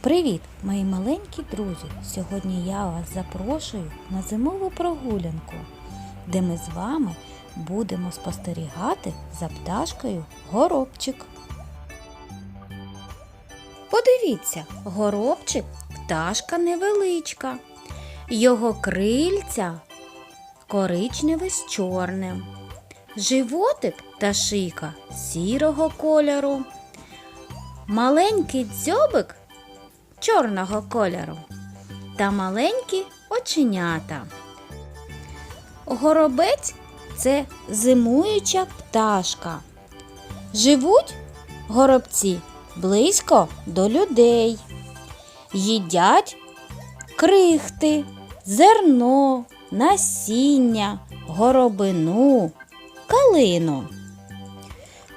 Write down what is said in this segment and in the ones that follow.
Привіт, мої маленькі друзі! Сьогодні я вас запрошую на зимову прогулянку, де ми з вами будемо спостерігати за пташкою горобчик. Подивіться, горобчик пташка невеличка. Його крильця коричневе з чорним. Животик та шийка сірого кольору. Маленький дзьобик чорного кольору та маленькі оченята. Горобець це зимуюча пташка. Живуть горобці близько до людей. Їдять крихти, зерно, насіння, горобину, калину.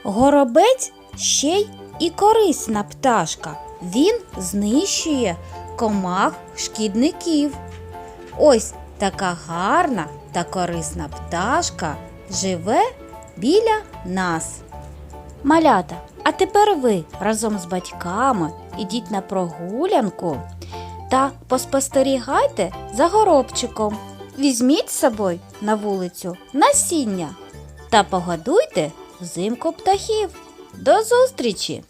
Горобець ще й і корисна пташка. Він знищує комах шкідників. Ось така гарна та корисна пташка живе біля нас. Малята, а тепер ви разом з батьками ідіть на прогулянку та поспостерігайте за горобчиком. Візьміть з собою на вулицю насіння та погодуйте взимку птахів. До зустрічі!